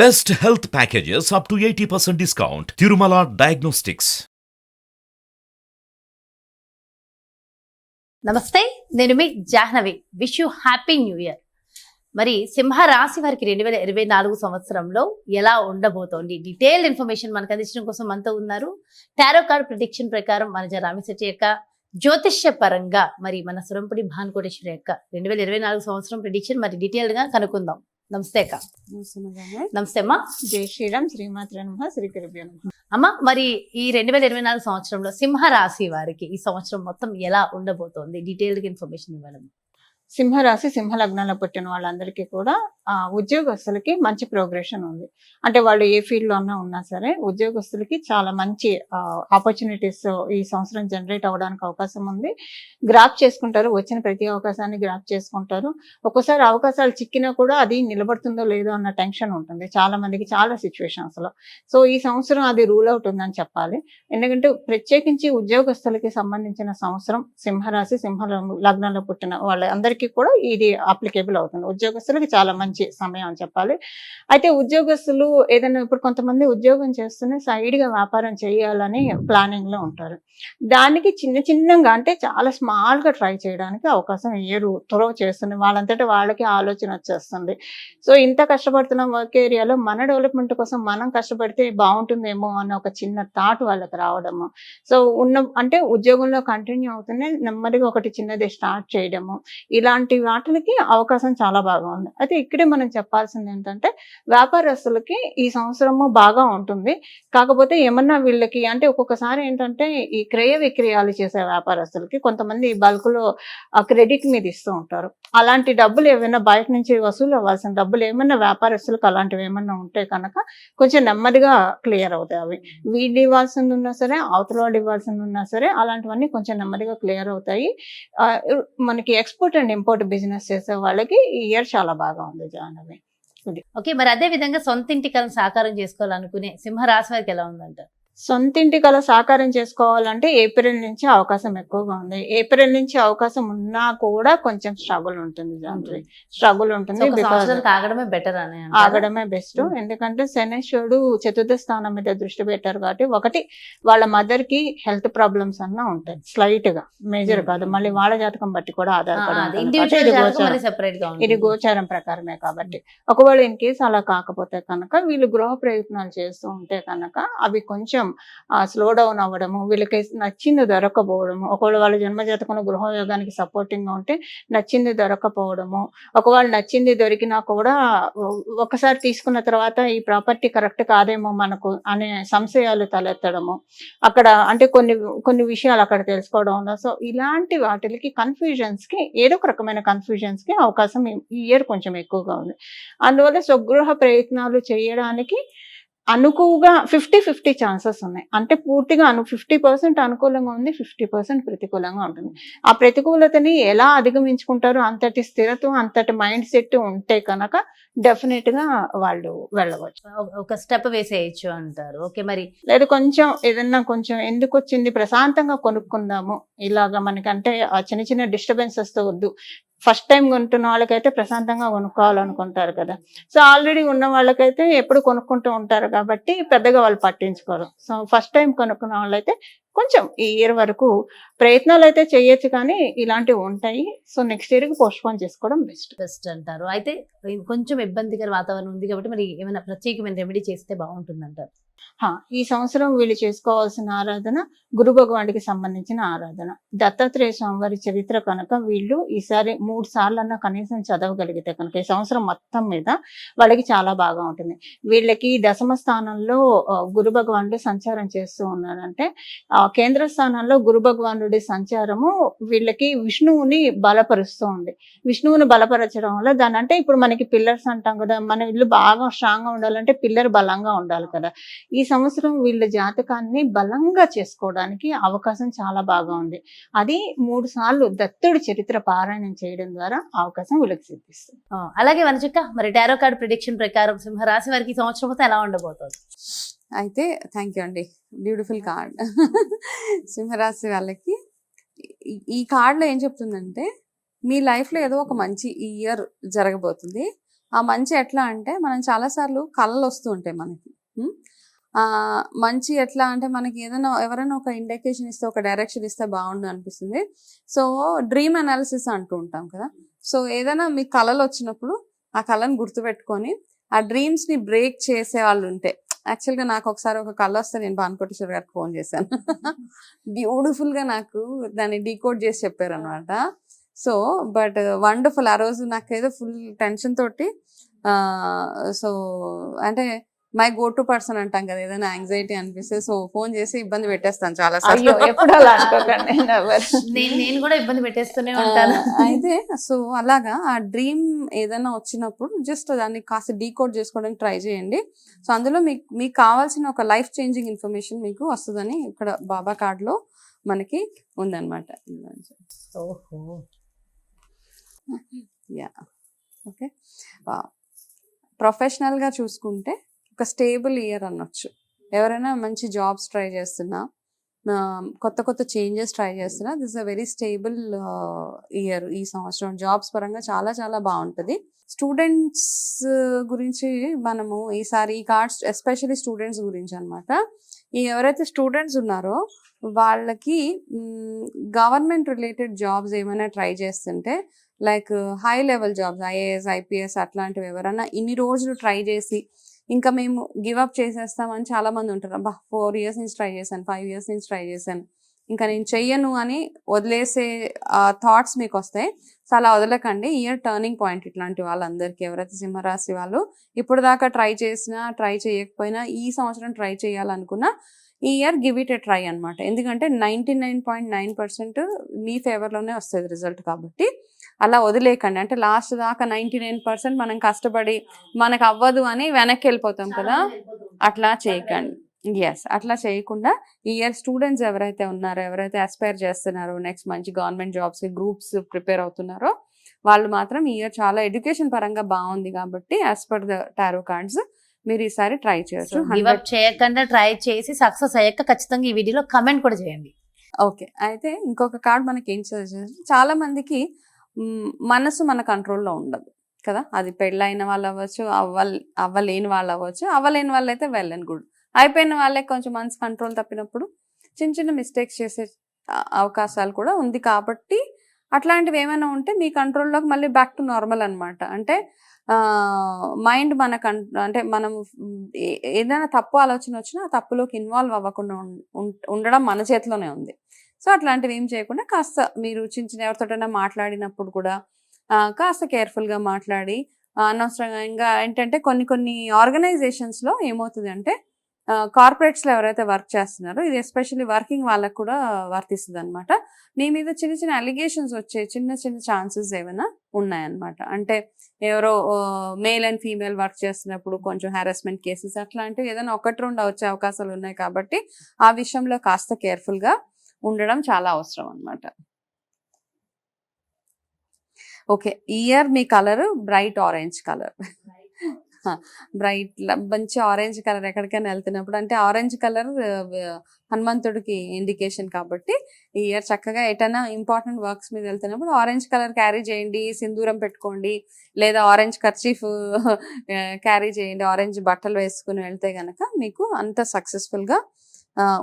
Best health packages up to eighty percent discount Tirumala diagnostics నమస్తే నేను మీ Jahnavi. Wish you happy new year మరి సింహ రాశి వారికి రెండు వేల ఇరవై నాలుగు సంవత్సరంలో ఎలా ఉండబోతోంది? డీటెయిల్డ్ ఇన్ఫర్మేషన్ మనకు అందించడం కోసం మనతో ఉన్నారు. టారో కార్డ్ ప్రిడిక్షన్ ప్రకారం మన రామశెట్టి యొక్క జ్యోతిష్య పరంగా మరి మన సురంపుడి భానుకోటేశ్వరి యొక్క రెండు వేల ఇరవై నాలుగు సంవత్సరం ప్రిడిక్షన్ మరి డీటెయిల్డ్గా కనుక్కుందాం. నమస్తే అక్క. నమస్తే అమ్మా జై శ్రీరామ్ శ్రీమాత్ర నమ శ్రీ. అమ్మ మరి ఈ రెండు వేల ఇరవై నాలుగు సంవత్సరంలో సింహ రాశి వారికి ఈ సంవత్సరం మొత్తం ఎలా ఉండబోతోంది డీటెయిల్డ్ ఇన్ఫర్మేషన్ ఇవ్వడం సింహరాశి సింహ లగ్నంలో పుట్టిన వాళ్ళందరికీ కూడా ఆ ఉద్యోగస్తులకి మంచి ప్రోగ్రెషన్ ఉంది. అంటే వాళ్ళు ఏ ఫీల్డ్లో ఉన్నా సరే ఉద్యోగస్తులకి చాలా మంచి ఆపర్చునిటీస్ ఈ సంవత్సరం జనరేట్ అవ్వడానికి అవకాశం ఉంది. గ్రాప్ చేసుకుంటారు వచ్చిన ప్రతి అవకాశాన్ని గ్రాప్ చేసుకుంటారు. ఒక్కోసారి అవకాశాలు చిక్కినా కూడా అది నిలబడుతుందో లేదో అన్న టెన్షన్ ఉంటుంది చాలా మందికి చాలా సిచ్యువేషన్స్లో సో ఈ సంవత్సరం అది రూల్ అవుట్ ఉందని చెప్పాలి. ఎందుకంటే ప్రత్యేకించి ఉద్యోగస్తులకి సంబంధించిన సంవత్సరం సింహరాశి సింహ లగ్నంలో పుట్టిన వాళ్ళందరికీ కూడా ఇది అప్లికేబుల్ అవుతుంది. ఉద్యోగస్తులకి చాలా మంచి సమయం అని చెప్పాలి. అయితే ఉద్యోగస్తులు ఏదైనా ఇప్పుడు కొంతమంది ఉద్యోగం చేస్తూనే సైడ్గా వ్యాపారం చేయాలని ప్లానింగ్లో ఉంటారు. దానికి చిన్న చిన్నగా అంటే చాలా స్మాల్గా ట్రై చేయడానికి అవకాశం ఏరు త్వరవ చేస్తుంది. వాళ్ళంతటా వాళ్ళకి ఆలోచన వచ్చేస్తుంది. సో ఇంత కష్టపడుతున్న వర్క్ ఏరియాలో మన డెవలప్మెంట్ కోసం మనం కష్టపడితే బాగుంటుందేమో అన్న ఒక చిన్న థాట్ వాళ్ళకి రావడము. సో ఉన్న అంటే ఉద్యోగంలో కంటిన్యూ అవుతూనే నెమ్మదిగా ఒకటి చిన్నది స్టార్ట్ చేయడము. ఇలా ఇలాంటి వాటికి అవకాశం చాలా బాగా ఉంది. అయితే ఇక్కడే మనం చెప్పాల్సింది ఏంటంటే వ్యాపారస్తులకి ఈ సంవత్సరము బాగా ఉంటుంది. కాకపోతే ఏమన్నా వీళ్ళకి అంటే ఒక్కొక్కసారి ఏంటంటే ఈ క్రయ విక్రయాలు చేసే వ్యాపారస్తులకి కొంతమంది బల్క్లో ఆ క్రెడిట్ మీద ఇస్తూ ఉంటారు. అలాంటి డబ్బులు ఏమైనా బయట నుంచి వసూలు అవ్వాల్సిన డబ్బులు ఏమైనా వ్యాపారస్తులకు అలాంటివి ఏమన్నా ఉంటే కనుక కొంచెం నెమ్మదిగా క్లియర్ అవుతాయి అవి. వీళ్ళు ఇవ్వాల్సింది ఉన్నా సరే అవతల వాళ్ళు ఇవ్వాల్సింది ఉన్నా సరే అలాంటివన్నీ కొంచెం నెమ్మదిగా క్లియర్ అవుతాయి. మనకి ఎక్స్పోర్ట్ అండ్ ఇంపోర్ట్ బిజినెస్ చేసే వాళ్ళకి ఈ ఇయర్ చాలా బాగా ఉంది జాహ్నవి ఓకే మరి అదే విధంగా సొంత ఇంటికలను సాకారం చేసుకోవాలనుకునే సింహరాశి వారికి ఎలా ఉందంట సొంతింటి కల సాకారం చేసుకోవాలంటే ఏప్రిల్ నుంచి అవకాశం ఎక్కువగా ఉంది. ఏప్రిల్ నుంచి అవకాశం ఉన్నా కూడా కొంచెం స్ట్రగుల్ ఉంటుంది స్ట్రగుల్ ఉంటుంది ఆగడమే బెటర్ అని అంటారా? ఆగడమే బెస్ట్. ఎందుకంటే శనేశ్వరుడు చతుర్థ స్థానం మీద దృష్టి పెట్టారు కాబట్టి ఒకటి వాళ్ళ మదర్కి హెల్త్ ప్రాబ్లమ్స్ అన్నా ఉంటాయి స్లైట్గా. మేజర్. కాదు. మళ్ళీ వాళ్ళ జాతకం బట్టి కూడా ఆధారపడి ఇది గోచారం. ప్రకారమే కాబట్టి. ఒకవేళ ఇన్ కేసు అలా కాకపోతే కనుక వీళ్ళు గృహ ప్రయత్నాలు చేస్తూ ఉంటే కనుక అవి కొంచెం స్లో డౌన్ అవ్వడము వీళ్ళకి నచ్చింది దొరకపోవడము ఒకవేళ వాళ్ళ జన్మజాతకంలో గృహయోగానికి సపోర్టింగ్గా ఉంటే నచ్చింది దొరకపోవడము ఒకవేళ నచ్చింది దొరికినా కూడా ఒకసారి తీసుకున్న తర్వాత ఈ ప్రాపర్టీ కరెక్ట్ కాదేమో మనకు అనే సంశయాలు తలెత్తడము. అక్కడ అంటే కొన్ని కొన్ని విషయాలు అక్కడ తెలుసుకోవడం సో ఇలాంటి వాటికి కన్ఫ్యూజన్స్కి ఏదో ఒక రకమైన కన్ఫ్యూజన్స్కి అవకాశం ఈ ఇయర్ కొంచెం ఎక్కువగా ఉంది. అందువల్ల స్వగృహ ప్రయత్నాలు చేయడానికి అనుకువగా ఫిఫ్టీ ఫిఫ్టీ ఛాన్సెస్ ఉన్నాయి. అంటే పూర్తిగా అను ఫిఫ్టీ పర్సెంట్ అనుకూలంగా ఉంది ఫిఫ్టీ పర్సెంట్ ప్రతికూలంగా ఉంటుంది. ఆ ప్రతికూలతని ఎలా అధిగమించుకుంటారో అంతటి స్థిరత్వం అంతటి మైండ్ సెట్ ఉంటే కనుక డెఫినెట్గా వాళ్ళు వెళ్ళవచ్చు. ఒక- ఒక స్టెప్ వేసేయచ్చు అంటారు. ఓకే మరి లేదు కొంచెం ఏదన్నా కొంచెం ఎందుకు వచ్చింది ప్రశాంతంగా కొనుక్కుందాము. ఇలాగా మనకంటే ఆ చిన్న చిన్న డిస్టర్బెన్సెస్తో వద్దు. ఫస్ట్ టైం కొంటున్న వాళ్ళకైతే ప్రశాంతంగా కొనుక్కోవాలనుకుంటారు కదా. సో ఆల్రెడీ ఉన్న వాళ్ళకైతే ఎప్పుడు కొనుక్కుంటూ ఉంటారు కాబట్టి పెద్దగా వాళ్ళు పట్టించుకోరు. సో ఫస్ట్ టైం కొనుక్కున్న వాళ్ళైతే కొంచెం ఈ ఇయర్ వరకు ప్రయత్నాలు అయితే చేయొచ్చు కానీ ఇలాంటివి ఉంటాయి. సో నెక్స్ట్ ఇయర్కి పోస్ట్పోన్ చేసుకోవడం బెస్ట్. బెస్ట్ అంటారు. అయితే కొంచెం ఇబ్బందికర వాతావరణం ఉంది కాబట్టి మరి ఏమైనా ప్రత్యేకమైన రెమెడీ చేస్తే బాగుంటుంది అంటారు ఈ సంవత్సరం వీళ్ళు చేసుకోవాల్సిన ఆరాధన గురు భగవానుడికి సంబంధించిన ఆరాధన. దత్తాత్రేయ స్వామివారి చరిత్ర కనుక వీళ్ళు ఈసారి మూడు సార్లన్నా కనీసం చదవగలిగితే కనుక ఈ సంవత్సరం మొత్తం మీద వాళ్ళకి చాలా బాగా ఉంటుంది. వీళ్ళకి దశమ స్థానంలో గురు భగవానుడు సంచారం చేస్తూ ఉన్నారంటే ఆ కేంద్ర స్థానంలో గురు భగవానుడి సంచారము వీళ్ళకి విష్ణువుని బలపరుస్తూ ఉంది. విష్ణువుని బలపరచడం వల్ల దాని అంటే ఇప్పుడు మనకి పిల్లర్స్ అంటాం కదా మన ఇల్లు బాగా స్ట్రాంగ్గా ఉండాలంటే పిల్లర్ బలంగా ఉండాలి కదా. ఈ సంవత్సరం వీళ్ళ జాతకాన్ని బలంగా చేసుకోవడానికి అవకాశం చాలా బాగా ఉంది. అది మూడు సార్లు దత్తుడి చరిత్ర పారాయణం చేయడం ద్వారా అవకాశం వీళ్ళకి సిద్ధిస్తుంది. ఆ, అలాగే వనచుక్క మరి టారో కార్డ్ ప్రిడిక్షన్ ప్రకారం సింహ రాశి వారికి సంవత్సరం మొత్తం ఎలా ఉండబోతోంది? అయితే థ్యాంక్ యూ అండి. బ్యూటిఫుల్ కార్డ్ సింహరాశి వాళ్ళకి ఈ- ఈ కార్డ్లో ఏం చెప్తుందంటే మీ లైఫ్లో ఏదో ఒక మంచి ఇయర్ జరగబోతుంది. ఆ మంచి ఎట్లా అంటే మనం చాలాసార్లు కళలు వస్తూ ఉంటాయి మనకి. మంచి ఎట్లా అంటే మనకి ఏదైనా ఎవరైనా ఒక ఇండికేషన్ ఇస్తే ఒక డైరెక్షన్ ఇస్తే బాగుండు అనిపిస్తుంది. సో డ్రీమ్ అనాలిసిస్ అంటూ ఉంటాం కదా. సో ఏదైనా మీ కళలు వచ్చినప్పుడు ఆ కళను గుర్తుపెట్టుకొని ఆ డ్రీమ్స్ని బ్రేక్ చేసే వాళ్ళు ఉంటే యాక్చువల్గా నాకు ఒకసారి ఒక కళ వస్తే నేను భానుకోటేశ్వర్ గారికి ఫోన్ చేశాను. బ్యూటిఫుల్గా నాకు దాన్ని డీకోడ్ చేసి చెప్పారు అనమాట సో బట్ వండర్ఫుల్ ఆ రోజు నాకేదో ఫుల్ టెన్షన్ తోటి సో అంటే మై గో టు పర్సన్ అంటాం కదా ఏదైనా యాంగ్జైటీ అనిపిస్తే సో ఫోన్ చేసి ఇబ్బంది పెట్టేస్తాను చాలా అయ్యో ఎప్పుడు అలా అనుకోకండి. నేను నేను కూడా ఇబ్బంది పెట్టేస్తూనే ఉంటాను. అయితే సో అలాగా ఆ డ్రీమ్ ఏదైనా వచ్చినప్పుడు జస్ట్ దాన్ని కాస్త డీకోడ్ చేసుకోవడానికి ట్రై చేయండి. సో అందులో మీకు మీకు కావాల్సిన ఒక లైఫ్ చేంజింగ్ ఇన్ఫర్మేషన్ మీకు వస్తుందని ఇక్కడ బాబా కార్డ్లో మనకి ఉందన్నమాట. ఓహో. యా ఓకే ప్రొఫెషనల్గా చూసుకుంటే ఒక స్టేబుల్ ఇయర్ అనొచ్చు. ఎవరైనా మంచి జాబ్స్ ట్రై చేస్తున్నా కొత్త కొత్త చేంజెస్ ట్రై చేస్తున్నా this uh very stable year ఈ సంవత్సరం. జాబ్స్ పరంగా చాలా చాలా బాగుంటుంది. స్టూడెంట్స్ గురించి మనము ఈసారి ఈ కార్డ్స్ ఎస్పెషల్లీ స్టూడెంట్స్ గురించి అన్నమాట. ఈ ఎవరైతే స్టూడెంట్స్ ఉన్నారో వాళ్ళకి గవర్నమెంట్ రిలేటెడ్ జాబ్స్ ఏమైనా ట్రై చేస్తుంటే like high level jobs IAS IPS అట్లాంటివి ఎవరైనా ఇన్ని రోజులు ట్రై చేసి ఇంకా మేము గివ్ అప్ చేసేస్తామని చాలా మంది ఉంటారు. అబ్బా ఫోర్ ఇయర్స్ నుంచి ట్రై చేశాను ఫైవ్ ఇయర్స్ నుంచి ట్రై చేశాను. ఇంకా నేను చెయ్యను అని వదిలేసే థాట్స్ మీకు వస్తాయి సో అలా వదలకండి. ఇయర్ టర్నింగ్ పాయింట్ ఇట్లాంటి వాళ్ళందరికీ ఎవరైతే సింహరాశి వాళ్ళు ఇప్పుడు దాకా ట్రై చేసినా ట్రై చేయకపోయినా ఈ సంవత్సరం ట్రై చేయాలనుకున్నా ఈ year give it a try అన్నమాట. ఎందుకంటే ninety nine point nine percent మీ ఫేవర్లోనే వస్తుంది రిజల్ట్ కాబట్టి. అలా వదిలేకండి అంటే లాస్ట్ దాకా నైంటీ నైన్ పర్సెంట్ మనం కష్టపడి మనకు అవ్వదు అని వెనక్కి వెళ్ళిపోతాం కదా. అట్లా చేయకండి. ఎస్ అట్లా చేయకుండా ఈ ఇయర్ స్టూడెంట్స్ ఎవరైతే ఉన్నారో ఎవరైతే అస్పైర్ చేస్తున్నారో నెక్స్ట్ మంచి గవర్నమెంట్ జాబ్స్ గ్రూప్స్ ప్రిపేర్ అవుతున్నారో వాళ్ళు మాత్రం ఈ ఇయర్ చాలా ఎడ్యుకేషన్ పరంగా బాగుంది కాబట్టి as per the tarot cards మీరు ఈసారి ట్రై చేయొచ్చు. చేయకుండా ట్రై చేసి సక్సెస్ అయ్యాక ఖచ్చితంగా ఈ వీడియోలో కమెంట్ కూడా చేయండి. ఓకే అయితే ఇంకొక కార్డ్ మనకి ఏం చేస్తుంది? చాలా మందికి మనసు మన కంట్రోల్లో ఉండదు కదా? అది పెళ్ళైన వాళ్ళు అవ్వచ్చు అవ్వ అవ్వలేని వాళ్ళు అవ్వచ్చు అవ్వలేని వాళ్ళు అయితే వెల్ అండ్ గుడ్ అయిపోయిన వాళ్ళే కొంచెం మనసు కంట్రోల్ తప్పినప్పుడు చిన్న చిన్న మిస్టేక్స్ చేసే అవకాశాలు కూడా ఉంది కాబట్టి అట్లాంటివి ఏమైనా ఉంటే మీ కంట్రోల్లోకి మళ్ళీ బ్యాక్ టు నార్మల్ అనమాట అంటే మైండ్ మన కన్ అంటే మనం ఏ- ఏదైనా తప్పు ఆలోచన వచ్చినా ఆ తప్పులోకి ఇన్వాల్వ్ అవ్వకుండా ఉండడం మన చేతిలోనే ఉంది. సో అట్లాంటివి ఏం చేయకుండా కాస్త మీరు చిన్న చిన్న ఎవరితోటైనా మాట్లాడినప్పుడు కూడా కాస్త కేర్ఫుల్గా మాట్లాడి అనవసరంగా ఇంకా ఏంటంటే కొన్ని కొన్ని ఆర్గనైజేషన్స్లో ఏమవుతుంది అంటే కార్పొరేట్స్లో ఎవరైతే వర్క్ చేస్తున్నారో ఇది ఎస్పెషల్లీ వర్కింగ్ వాళ్ళకు కూడా వర్తిస్తుంది అనమాట నీ మీద చిన్న చిన్న అలిగేషన్స్ వచ్చే చిన్న చిన్న ఛాన్సెస్ ఏమైనా ఉన్నాయన్నమాట. అంటే ఎవరో మేల్ అండ్ ఫీమేల్ వర్క్ చేస్తున్నప్పుడు కొంచెం హారాస్మెంట్ కేసెస్ అట్లాంటివి ఏదైనా ఒకటి రెండు వచ్చే అవకాశాలు ఉన్నాయి కాబట్టి ఆ విషయంలో కాస్త కేర్ఫుల్గా ఉండడం చాలా అవసరం అన్నమాట. ఓకే ఇయర్ మీ colour bright orange colour. Bright మంచి ఆరెంజ్ కలర్ ఎక్కడికైనా వెళ్తున్నప్పుడు అంటే ఆరెంజ్ కలర్ హనుమంతుడికి ఇండికేషన్ కాబట్టి ఈ ఇయర్ చక్కగా ఎటైనా ఇంపార్టెంట్ వర్క్స్ మీద వెళ్తున్నప్పుడు ఆరెంజ్ కలర్ క్యారీ చేయండి సింధూరం పెట్టుకోండి లేదా ఆరెంజ్ కర్చీఫ్ క్యారీ చేయండి ఆరెంజ్ బట్టలు వేసుకుని వెళ్తే గనక మీకు అంత సక్సెస్ఫుల్గా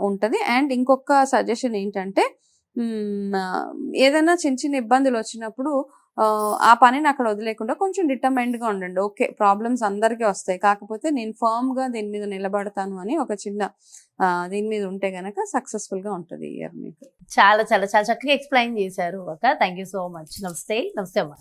ఉంటుంది. అండ్ ఇంకొక సజెషన్ ఏంటంటే ఏదైనా చిన్న చిన్న ఇబ్బందులు వచ్చినప్పుడు ఆ, పనిని అక్కడ వదిలేకుండా కొంచెం determined గా ఉండండి. ఓకే ప్రాబ్లమ్స్ అందరికీ వస్తాయి. కాకపోతే నేను ఫర్మ్గా గా దీని మీద నిలబడతాను అని ఒక చిన్న దీని మీద ఉంటే గనక సక్సెస్ఫుల్గా ఉంటుంది ఇయర్ మీకు. చాలా చాలా చాలా చక్కగా ఎక్స్ప్లెయిన్ చేశారు ఒక. Thank you so much. నమస్తే నమస్తే అమ్మా.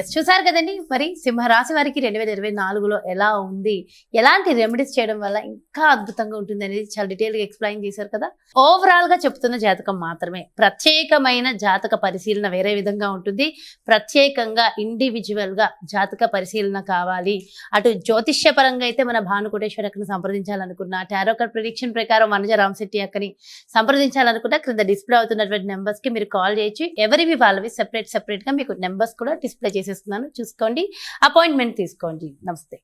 ఎస్ చూసారు కదండి? మరి సింహరాశి వారికి రెండు వేల ఇరవై నాలుగులో ఎలా ఉంది? ఎలాంటి రెమెడీస్ చేయడం వల్ల ఇంకా అద్భుతంగా ఉంటుంది అనేది చాలా డీటెయిల్గా ఎక్స్ప్లెయిన్ చేశారు కదా? ఓవరాల్గా చెప్తున్న జాతకం మాత్రమే. ప్రత్యేకమైన జాతక పరిశీలన వేరే విధంగా ఉంటుంది. ప్రత్యేకంగా ఇండివిజువల్గా జాతక పరిశీలన కావాలి. అటు జ్యోతిష్య పరంగా అయితే మన భానుకోటేశ్వర అక్కని సంప్రదించాలనుకున్నా టారో కార్డ్ ప్రిడిక్షన్ ప్రకారం మనజ రామశెట్టి అక్కని సంప్రదించాలనుకున్నా క్రింద డిస్ప్లే అవుతున్నటువంటి నెంబర్స్కి మీరు కాల్ చేయొచ్చు. ఎవరివి వాళ్ళవి సెపరేట్ సెపరేట్గా మీకు నెంబర్స్ కూడా డిస్ప్లే చేసేస్తున్నాను. చూసుకోండి. అపాయింట్మెంట్ తీసుకోండి. నమస్తే.